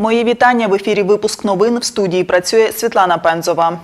Мої вітання в ефірі. Випуск новин в студії працює Світлана Пензова.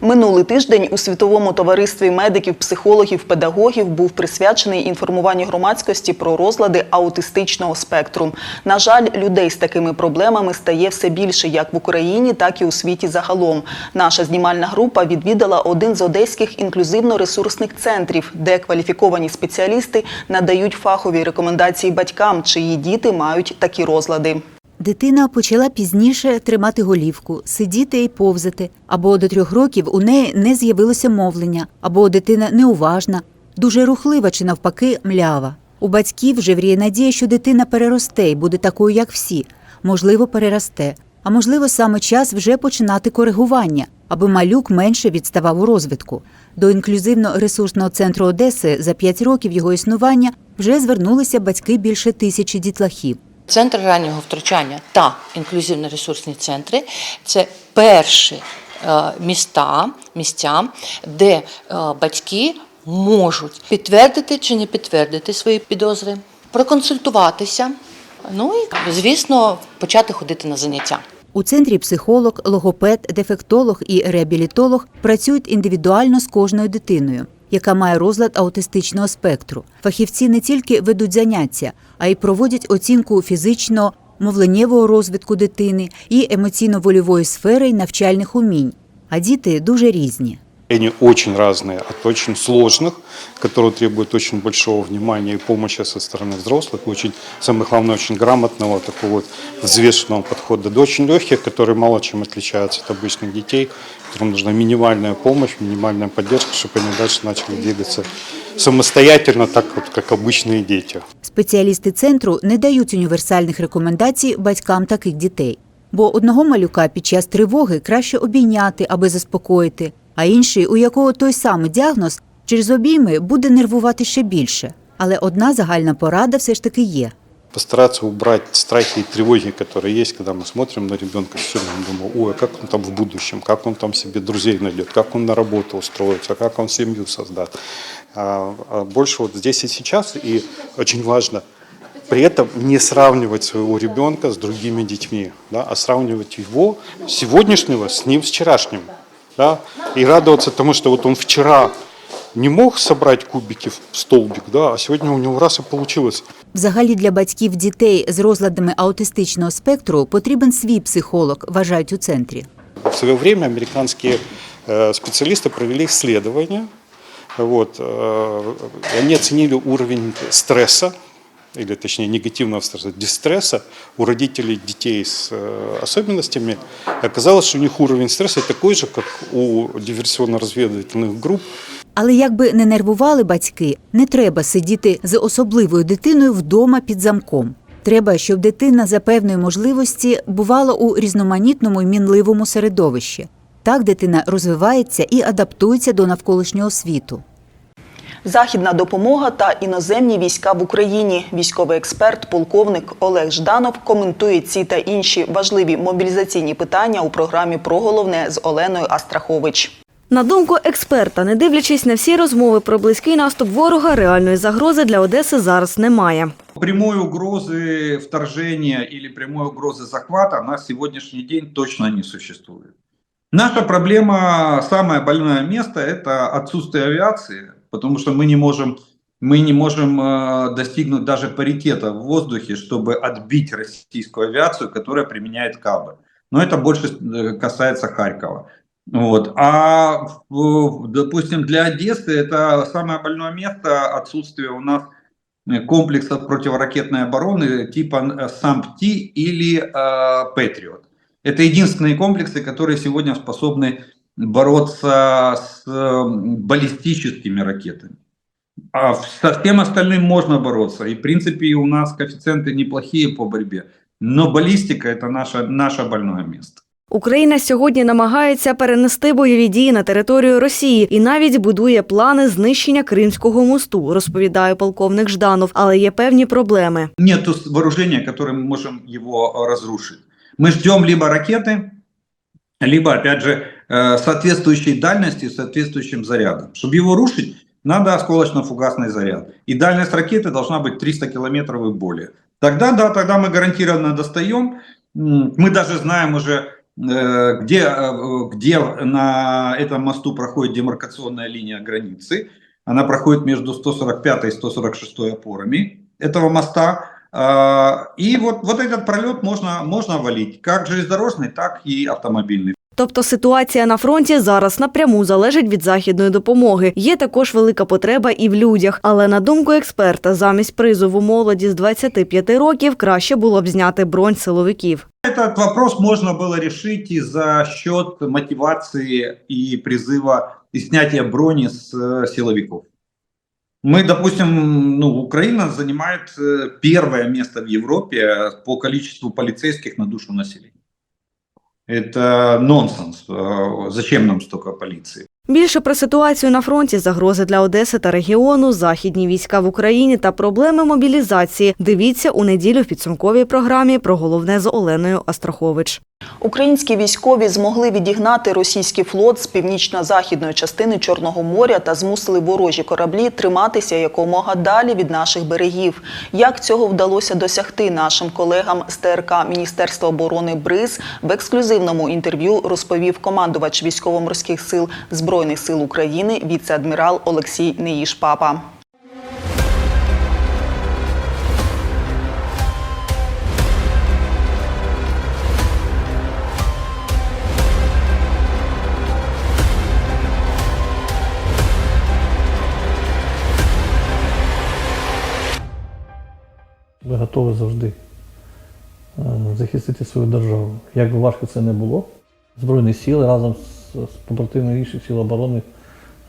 Минулий тиждень у світовому товаристві медиків, психологів, педагогів був присвячений інформуванню громадськості про розлади аутистичного спектру. На жаль, людей з такими проблемами стає все більше як в Україні, так і у світі загалом. Наша знімальна група відвідала один з одеських інклюзивно-ресурсних центрів, де кваліфіковані спеціалісти надають фахові рекомендації батькам, чиї діти мають такі розлади. Дитина почала пізніше тримати голівку, сидіти і повзати, або до трьох років у неї не з'явилося мовлення, або дитина неуважна, дуже рухлива чи навпаки млява. У батьків вже надія, що дитина переросте і буде такою, як всі. Можливо, переросте. А можливо, саме час вже починати коригування, аби малюк менше відставав у розвитку. До інклюзивно-ресурсного центру Одеси за п'ять років його існування вже звернулися батьки більше тисячі дітлахів. Центр раннього втручання та інклюзивно-ресурсні центри це перші е, міста, місця, де е, батьки можуть підтвердити чи не підтвердити свої підозри, проконсультуватися. Ну і, звісно, почати ходити на заняття. У центрі психолог, логопед, дефектолог і реабілітолог працюють індивідуально з кожною дитиною, яка має розлад аутистичного спектру. Фахівці не тільки ведуть заняття, а й проводять оцінку фізичного, мовленнєвого розвитку дитини і емоційно-вольової сфери й навчальних умінь. А діти дуже різні Они очень разные, от очень сложных, которые требуют очень большого внимания и помощи со стороны взрослых, и очень, самое главное, очень грамотного, такого вот взвешенного подхода, до очень легких, которые мало чем отличаются от обычных детей, которым нужна минимальная помощь, минимальная поддержка, чтобы они дальше начали двигаться самостоятельно, так вот, как обычные дети. Спеціалісти центру не дають універсальних рекомендацій батькам таких дітей. Бо одного малюка під час тривоги краще обійняти, аби заспокоїти, а інший, у якого той самий діагноз, через обійми буде нервувати ще більше. Але одна загальна порада все ж таки є. Постараться убрать страхи и тревоги, которые есть, когда мы смотрим на ребенка, все время думаем, ой, а как он там в будущем, как он там себе друзей найдет, как он на работу устроится, как он семью создаст. А, а больше вот здесь и сейчас, и очень важно при этом не сравнивать своего ребенка с другими детьми, да, а сравнивать его сегодняшнего с ним вчерашним. Да, и радоваться тому, что вот он вчера не мог собрать кубики в столбик, да, а сегодня у него раз и получилось. Взагалі для батьків дітей з розладами аутистичного спектру потрібен свій психолог, вважають у центрі. В свое время американские э, специалисты провели исследования, вот, э, и они оценили уровень стресса, или точнее негативного стресса, дистресса у родителей детей с э, особенностями. И Оказалось, что у них уровень стресса такой же, как у диверсионно-разведывательных групп, Але якби не нервували батьки, не треба сидіти з особливою дитиною вдома під замком. Треба, щоб дитина за певної можливості бувала у різноманітному й мінливому середовищі. Так дитина розвивається і адаптується до навколишнього світу. Західна допомога та іноземні війська в Україні. Військовий експерт, полковник Олег Жданов коментує ці та інші важливі мобілізаційні питання у програмі про головне з Оленою Астрахович. На думку експерта, не дивлячись на всі розмови про близький наступ ворога, реальної загрози для Одеси зараз немає. Прямой угрозы вторжения или прямой угрозы захвата на сегодняшний день точно не существует. Наша проблема, самое больное место, это отсутствие авиации, потому что мы не можем, мы не можем э, достигнуть даже паритета в воздухе, чтобы отбить российскую авиацию, которая применяет КАБы. Но это больше э, касается Харькова. Вот. А, допустим, для Одессы это самое больное место отсутствие у нас э, комплексов противоракетной обороны типа САМПТИ или э, Патриот. Это единственные комплексы, которые сегодня способны бороться с э, баллистическими ракетами. А в- со всем остальным можно бороться. И, в принципе, у нас коэффициенты неплохие по борьбе. Но баллистика – это наше, наше больное место. Україна сьогодні намагається перенести бойові дії на територію Росії і навіть будує плани знищення Кримського мосту, розповідає полковник Жданов. Але є певні проблеми. Нету с- вооружения, которым мы можем его э, разрушить. Мы ждем либо ракеты, либо, опять же, э, соответствующей дальности, соответствующим зарядом. Чтобы его рушить, надо осколочно-фугасный заряд. И дальность ракеты должна быть 300 километров и более. Тогда, да, тогда мы гарантированно достаем. Мы даже знаем уже, э, где, э, где на этом мосту проходит демаркационная линия границы. Она проходит между 145 и 146 опорами этого моста. А, И вот, вот этот пролет можно, можно валить, как железнодорожный, так и автомобильный. Тобто ситуація на фронті зараз напряму залежить від західної допомоги. Є також велика потреба і в людях. Але на думку експерта, замість призову молоді з 25 років краще було б зняти бронь силовиків. Этот вопрос можно было решить и за счет мотивации и призыва и снятия брони с э, силовиков. Мы, допустим, ну, Украина занимает э, первое место в Европе по количеству полицейских на душу населения. Это нонсенс. Зачем нам столько полиции? Більше про ситуацію на фронті, загрози для Одеси та регіону, західні війська в Україні та проблеми мобілізації. Дивіться у неділю в підсумковій програмі про головне з Оленою Астрахович. Українські військові змогли відігнати російський флот з північно-західної частини Чорного моря та змусили ворожі кораблі триматися якомога далі від наших берегів. Як цього вдалося досягти нашим колегам з ТРК Міністерства оборони БРИЗ в ексклюзивному інтерв'ю розповів командувач військово-морських сил Збройних сил України віце-адмірал Олексій Неїш-Папа. Ми завжди е, захистити свою державу. Як би важко це не було, Збройні сили разом з, з побратимами інших сил оборони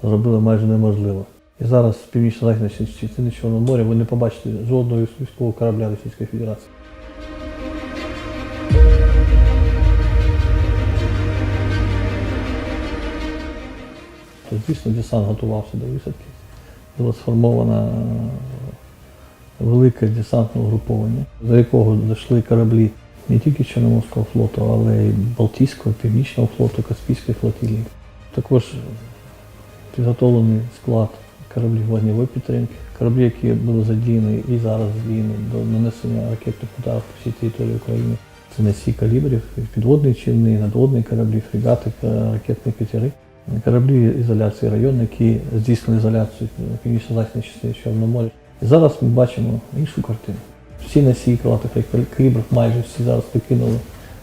зробили майже неможливо. І зараз північно-західній частині Чорного моря ви не побачите жодного військового корабля Російської Федерації. То, звісно, десант готувався до висадки. Було сформовано е, велике десантне угруповання, до якого зайшли кораблі не тільки Чорноморського флоту, але й Балтійського, Північного флоту, Каспійської флотилії. Також підготовлений склад кораблів вогневої підтримки, кораблі, які були задіяні і зараз задіяні до нанесення ракетних ударів по всій території України. Це не всі калібрів, підводні човни, надводні кораблі, фрегати, ракетні катери. Кораблі ізоляції району, які здійснили ізоляцію північно-західній частині Чорного. І зараз ми бачимо іншу картину. Всі носії крилатих калібрів майже всі зараз покинули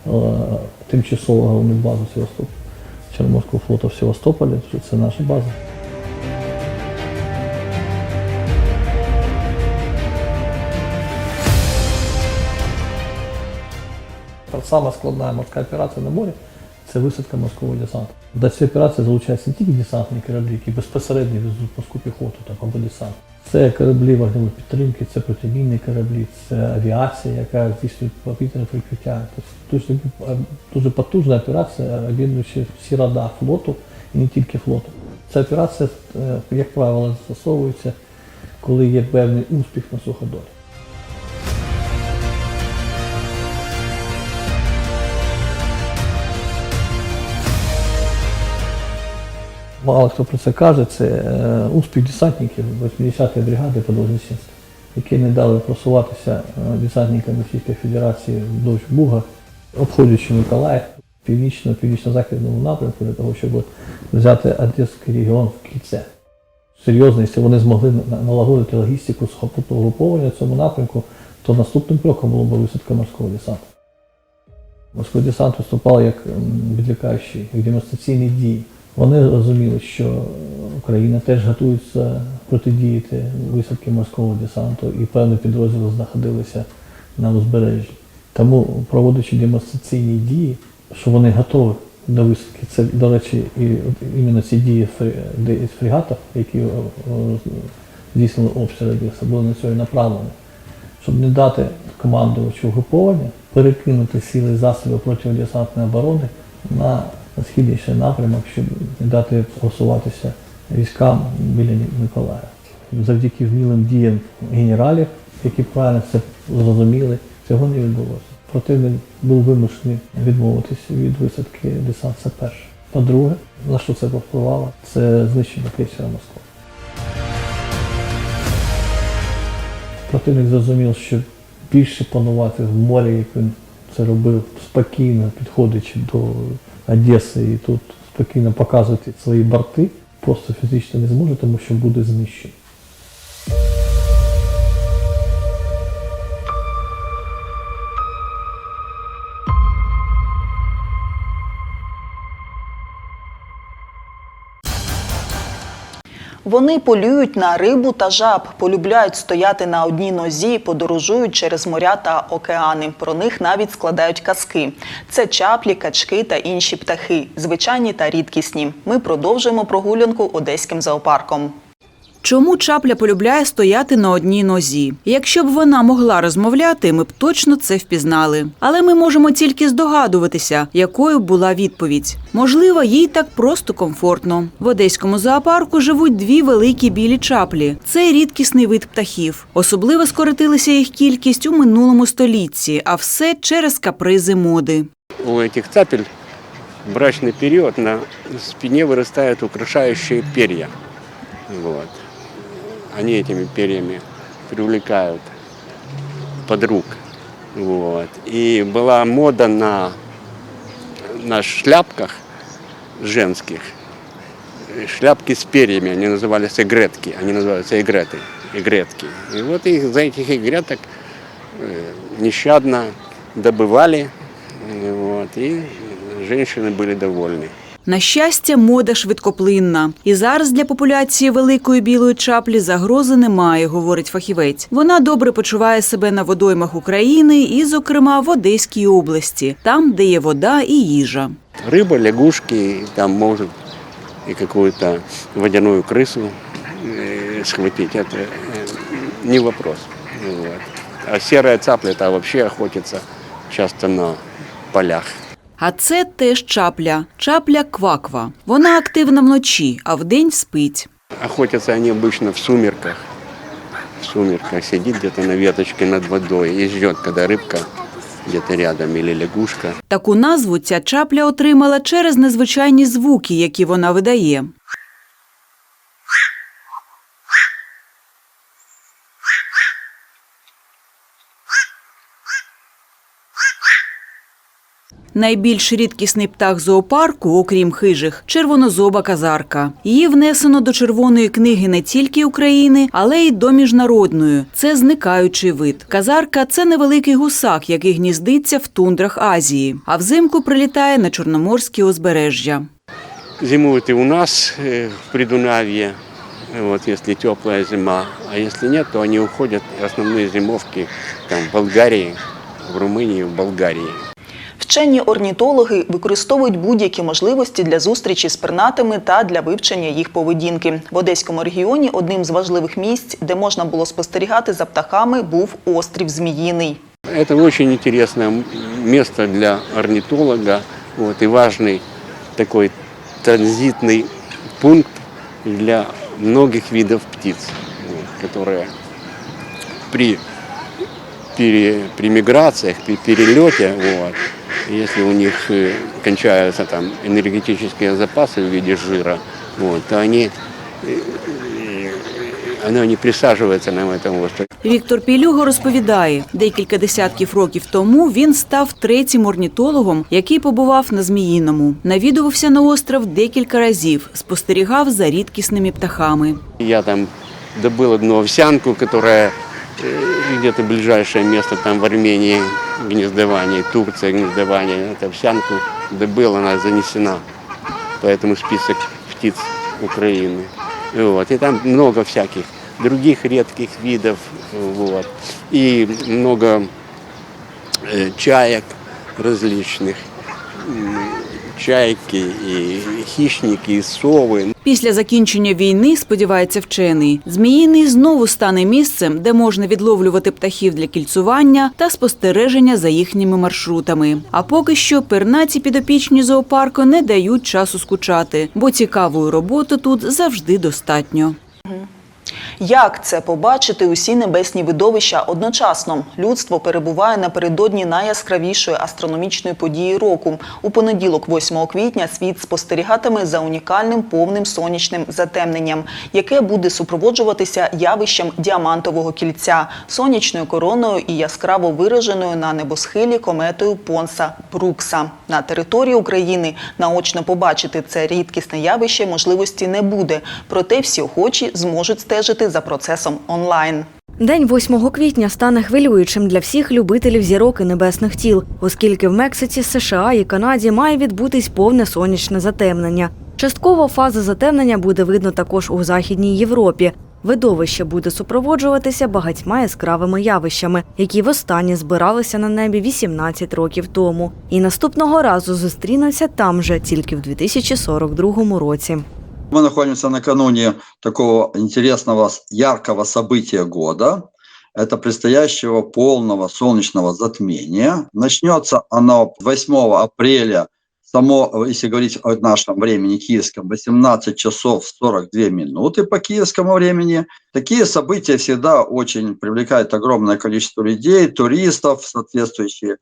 е, тимчасово головну базу Севастополя. Чорноморського флоту в Севастополі, це наша база. Сама складна морська операція на морі це висадка морського десанту. До цієї операції залучаються не тільки десантні кораблі, які безпосередньо везуть морську піхоту там, або десант. Це кораблі вогневої підтримки, це протимінні кораблі, це авіація, яка здійснює повітряне прикриття. Тобто дуже, дуже потужна операція, об'єднуючи всі рада флоту і не тільки флоту. Ця операція, е, як правило, застосовується, коли є певний успіх на суходолі. Мало хто про це каже, це е, успіх десантників 80-ї бригади подовжниченства, які не дали просуватися е, десантникам Російської Федерації вдовж Буга, обходячи Миколаїв, північно північно-західному напрямку для того, щоб взяти Одеський регіон в кільце. Серйозно, якщо вони змогли налагодити логістику сухопутного груповання в цьому напрямку, то наступним кроком було б висадка морського десанту. Морський десант виступав як відлякаючий, як демонстраційні дії. Вони розуміли, що Україна теж готується протидіяти висадки морського десанту, і певні підрозділи знаходилися на узбережжі. Тому, проводячи демонстраційні дії, що вони готові до висадки, це, до речі, і іменно ці дії фрегатів, які здійснили обстріли були на цьому направлені щоб не дати командувачу угруповання перекинути сили і засоби протидесантної оборони на східніший напрямок, щоб дати просуватися військам біля Миколаєва. Завдяки вмілим діям генералів, які правильно це зрозуміли, цього не відбулося. Противник був вимушений відмовитися від висадки десант. Це перше. По-друге, на що це повпливало? Це знищення крейсера Москва. Противник зрозумів, що більше панувати в морі, як він це робив спокійно, підходячи до Одеси і тут спокійно показувати свої борти, просто фізично не зможе, тому що буде знищений. Вони полюють на рибу та жаб, полюбляють стояти на одній нозі, подорожують через моря та океани. Про них навіть складають казки. Це чаплі, качки та інші птахи, звичайні та рідкісні. Ми продовжуємо прогулянку одеським зоопарком. Чому чапля полюбляє стояти на одній нозі? Якщо б вона могла розмовляти, ми б точно це впізнали. Але ми можемо тільки здогадуватися, якою була відповідь. Можливо, їй так просто комфортно. В одеському зоопарку живуть дві великі білі чаплі. Це рідкісний вид птахів. Особливо скоротилася їх кількість у минулому столітті, а все через капризи моди. у этих цапель в брачный период на спине вырастают украшающие перья. Вот. Они этими перьями привлекают подруг. Вот. И была мода на, на шляпках женских. Шляпки с перьями, они назывались игретки, они называются игреты, игретки. И вот их, за этих игреток э, нещадно добывали, вот, и женщины были довольны. На щастя, мода швидкоплинна. І зараз для популяції великої білої чаплі загрози немає, говорить фахівець. Вона добре почуває себе на водоймах України і, зокрема, в Одеській області, там, де є вода і їжа. Рыба, лягушки, там может и какую-то водяную крысу э, схватить, это э, не вопрос. Вот. А серая цапля это вообще охотится часто на полях. А це теж чапля, чапля кваква. Вона активна вночі, а вдень спить. Охотяться вони обычно в сумерках. В сумерках сидить где-то на веточке над водою і ждет, коли рибка где-то рядом или лягушка. Таку назву ця чапля отримала через незвичайні звуки, які вона видає. Найбільш рідкісний птах зоопарку, окрім хижих, червонозоба казарка. Її внесено до Червоної книги не тільки України, але й до міжнародної. Це зникаючий вид. Казарка це невеликий гусак, який гніздиться в тундрах Азії, а взимку прилітає на Чорноморське узбережжя. Зимуют и у нас э, в Придунавье, вот, если теплая зима. А если нет, то они уходят, основные зимовки там, в Болгарии, в Румынии, в Болгарии. Вчені орнітологи використовують будь-які можливості для зустрічі з пернатими та для вивчення їх поведінки. В Одеському регіоні одним з важливих місць, де можна було спостерігати за птахами, був острів Зміїний. Это очень интересное м- место для орнитолога вот, и важный такой транзитный пункт для многих видов птиц, вот, которые при, пере- при миграциях, при перелете, вот, если у них э, кончаются там энергетические запасы в виде жира, вот, то они, э, э, оно не присаживается на этом острове. Віктор Пілюго розповідає, декілька десятків років тому він став третім орнітологом, який побував на Зміїному. Навідувався на остров декілька разів, спостерігав за рідкісними птахами. Я там добыл одну овсянку, которая э, где-то ближайшее место там в Армении гнездование, Турция гнездование. Эту овсянку добыл, она занесена по этому список птиц Украины. Вот. И там много всяких других редких видов. Вот. И много э, чаек различных. Чайки и хищники, и совы. Після закінчення війни, сподівається вчений, Зміїний знову стане місцем, де можна відловлювати птахів для кільцування та спостереження за їхніми маршрутами. А поки що пернаті підопічні зоопарку не дають часу скучати, бо цікавої роботи тут завжди достатньо. Як це побачити усі небесні видовища одночасно? Людство перебуває напередодні найяскравішої астрономічної події року. У понеділок, 8 квітня, світ спостерігатиме за унікальним повним сонячним затемненням, яке буде супроводжуватися явищем діамантового кільця, сонячною короною і яскраво вираженою на небосхилі кометою Понса Брукса. На території України наочно побачити це рідкісне явище можливості не буде, проте всі охочі зможуть стежити за процесом онлайн. День 8 квітня стане хвилюючим для всіх любителів зірок і небесних тіл, оскільки в Мексиці, США і Канаді має відбутись повне сонячне затемнення. Частково фаза затемнення буде видно також у Західній Європі. Видовище буде супроводжуватися багатьма яскравими явищами, які востаннє збиралися на небі 18 років тому, і наступного разу зустрінуться там же, тільки в 2042 році. Мы находимся накануне такого интересного, яркого события года. Это предстоящего полного солнечного затмения. Начнется оно 8 апреля, само, если говорить о нашем времени киевском, 18 часов 42 минуты по киевскому времени. Такие события всегда очень привлекают огромное количество людей, туристов, соответствующие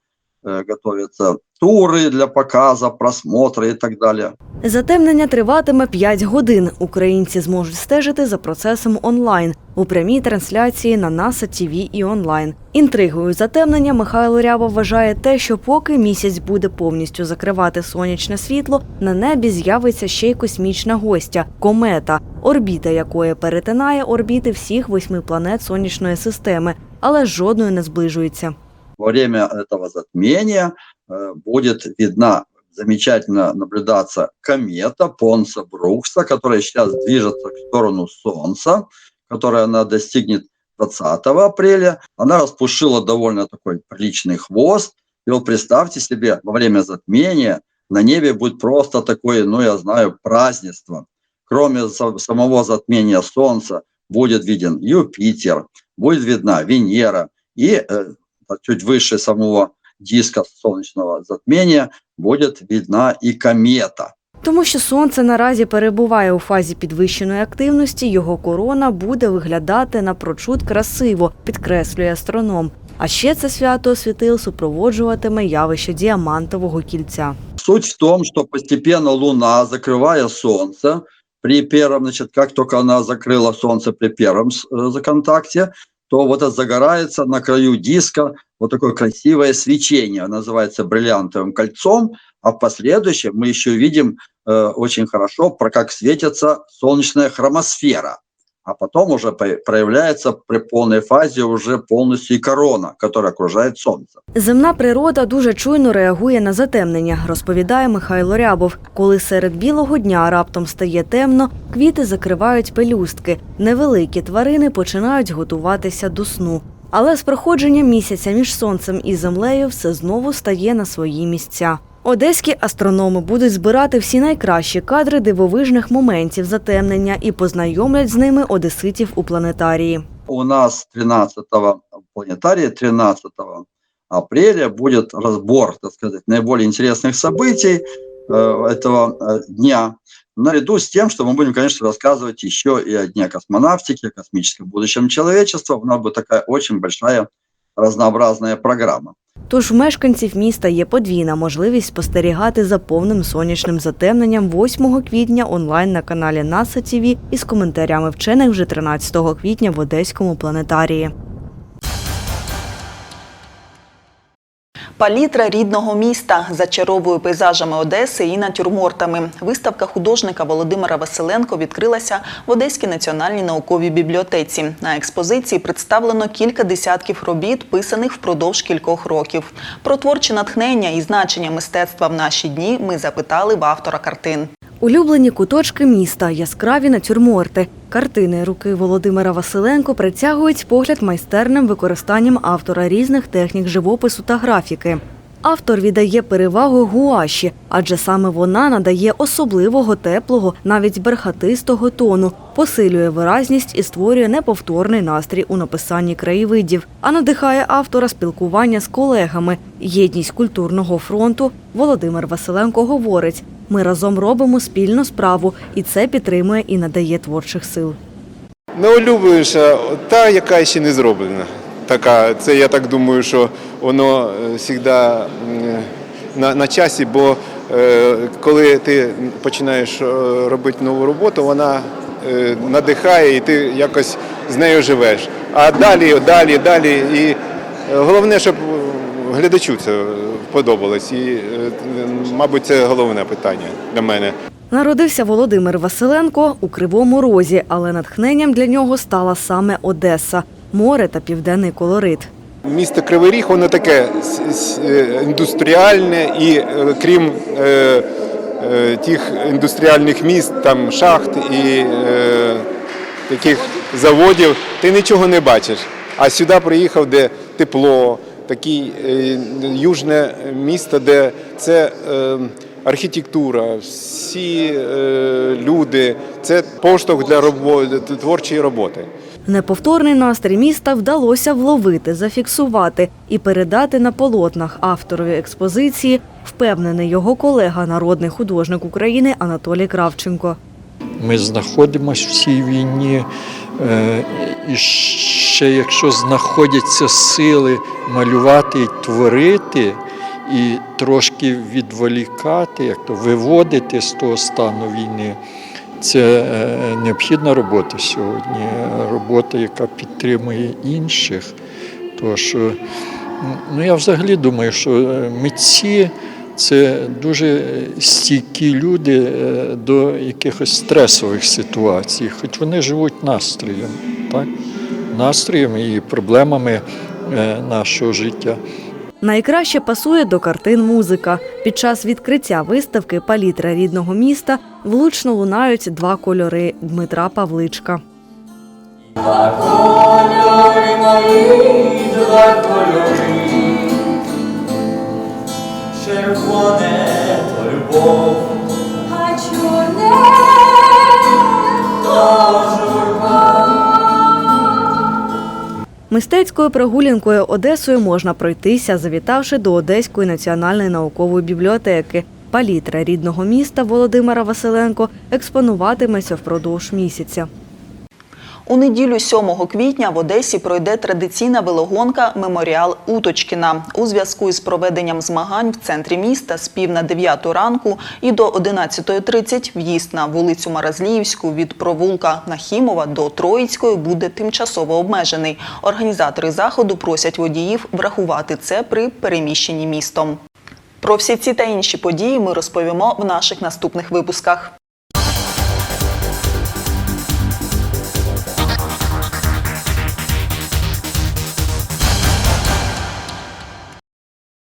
э, готовятся туры для показа, просмотра и так далее. Затемнення триватиме 5 годин. Українці зможуть стежити за процесом онлайн у прямій трансляції на NASA TV і онлайн. Інтригою затемнення Михайло Рява вважає те, що поки місяць буде повністю закривати сонячне світло, на небі з'явиться ще й космічна гостя комета, орбіта якої перетинає орбіти всіх восьми планет сонячної системи, але з жодною не зближується. Во время этого затмения э, будет видна замечательно наблюдаться комета Понса Брукса, которая сейчас движется в сторону Солнца, которая она достигнет 20 апреля. Она распушила довольно такой приличный хвост. И вот представьте себе, во время затмения на небе будет просто такое, ну я знаю, празднество. Кроме са- самого затмения Солнца будет виден Юпитер, будет видна Венера и э, чуть выше самого диска солнечного затмения будет видна и комета. Тому що сонце наразі перебуває у фазі підвищеної активності, його корона буде виглядати напрочуд красиво, підкреслює астроном. А ще це свято світил супроводжуватиме явище діамантового кільця. Суть в том, что постепенно Луна, закрывая Солнце, при первом, значит, как только она закрыла Солнце при первом с- э, законтакте, то вот это загорается на краю диска вот такое красивое свечение, называется бриллиантовым кольцом, а в последующем мы еще видим э, очень хорошо, про как светится солнечная хромосфера. А потом уже проявляется при полной фазе уже полностью и корона, которая окружает Солнце. Земна природа дуже чуйно реагує на затемнення, розповідає Михайло Рябов. Коли серед білого дня раптом стає темно, квіти закривають пелюстки. Невеликі тварини починають готуватися до сну. Але з проходженням місяця між сонцем і землею все знову стає на свої місця. Одеські астрономи будуть збирати всі найкращі кадри дивовижних моментів затемнення і познайомлять з ними одеситів у планетарії. у нас 13-го планетария, 13 апреля будет разбор, так сказать, наиболее интересных событий э, этого э, дня. Наряду с тем, что мы будем, конечно, рассказывать еще и о Дне космонавтики, о космическом будущем человечества. У нас будет такая очень большая разнообразная программа. Тож в мешканців міста є подвійна можливість спостерігати за повним сонячним затемненням 8 квітня онлайн на каналі NASA TV із коментарями вчених вже 13 квітня в Одеському планетарії. Палітра рідного міста зачаровує пейзажами Одеси і натюрмортами. Виставка художника Володимира Василенко відкрилася в Одеській національній науковій бібліотеці. На експозиції представлено кілька десятків робіт, писаних впродовж кількох років. Про творче натхнення і значення мистецтва в наші дні ми запитали в автора картин. Улюблені куточки міста, яскраві натюрморти. Картини руки Володимира Василенко притягують погляд майстерним використанням автора різних технік живопису та графіки. Автор віддає перевагу гуаші, адже саме вона надає особливого теплого, навіть бархатистого тону, посилює виразність і створює неповторний настрій у написанні краєвидів, а надихає автора спілкування з колегами. Єдність культурного фронту Володимир Василенко говорить: ми разом робимо спільну справу, і це підтримує і надає творчих сил. Найулюбленіша та, яка ще не зроблена. Така, це я так думаю, що воно завжди на, на часі, бо е, коли ти починаєш е, робити нову роботу, вона е, надихає і ти якось з нею живеш. А далі, далі, далі. І е, головне, щоб глядачу це подобалось. І, е, мабуть, це головне питання для мене. Народився Володимир Василенко у Кривому Розі, але натхненням для нього стала саме Одеса, море та південний колорит. Місто Кривий Ріг, воно таке е, індустріальне і е, крім е, е, тих індустріальних міст, там шахт і е, таких заводів, ти нічого не бачиш. А сюди приїхав, де тепло, таке южне місто, де це е, архітектура, всі е, люди, це поштовх для роботи, творчої роботи. Неповторний настрій міста вдалося вловити, зафіксувати і передати на полотнах авторові експозиції, впевнений його колега, народний художник України Анатолій Кравченко. Ми знаходимося в цій війні, і ще якщо знаходяться сили малювати і творити, і трошки відволікати, як то виводити з того стану війни, це е, необхідна робота сьогодні. Робота, яка підтримує інших. М, ну, я взагалі думаю, що е, митці це дуже стійкі люди е, до якихось стресових ситуацій, хоч вони живуть настроєм, так? настроєм і проблемами е, нашого життя. Найкраще пасує до картин музика. Під час відкриття виставки Палітра рідного міста влучно лунають два кольори Дмитра Павличка. Червоне то любов, а чорне то журба. Мистецькою прогулянкою Одесою можна пройтися, завітавши до Одеської національної наукової бібліотеки. Палітра рідного міста Володимира Василенко експонуватиметься впродовж місяця. У неділю 7 квітня в Одесі пройде традиційна велогонка Меморіал Уточкіна. У зв'язку із проведенням змагань в центрі міста з пів на 9 ранку і до 11.30 в'їзд на вулицю Маразліївську від провулка Нахімова до Троїцької буде тимчасово обмежений. Організатори заходу просять водіїв врахувати це при переміщенні містом. Про всі ці та інші події ми розповімо в наших наступних випусках.